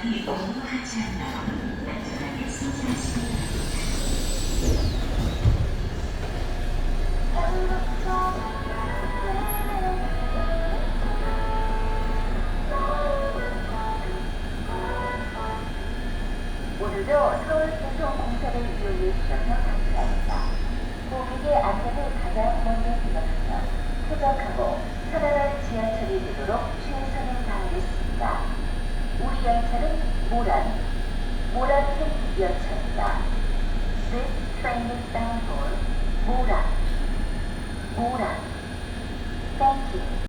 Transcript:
오늘도 서울 교통공사를 이용해 주셔서 감사합니다. 고객의 안전을 가장 먼저 생각하며 소박하고 편안한 지하철이 되도록 Murat, Murat'ın yatında. This train is bound for Murat. Murat.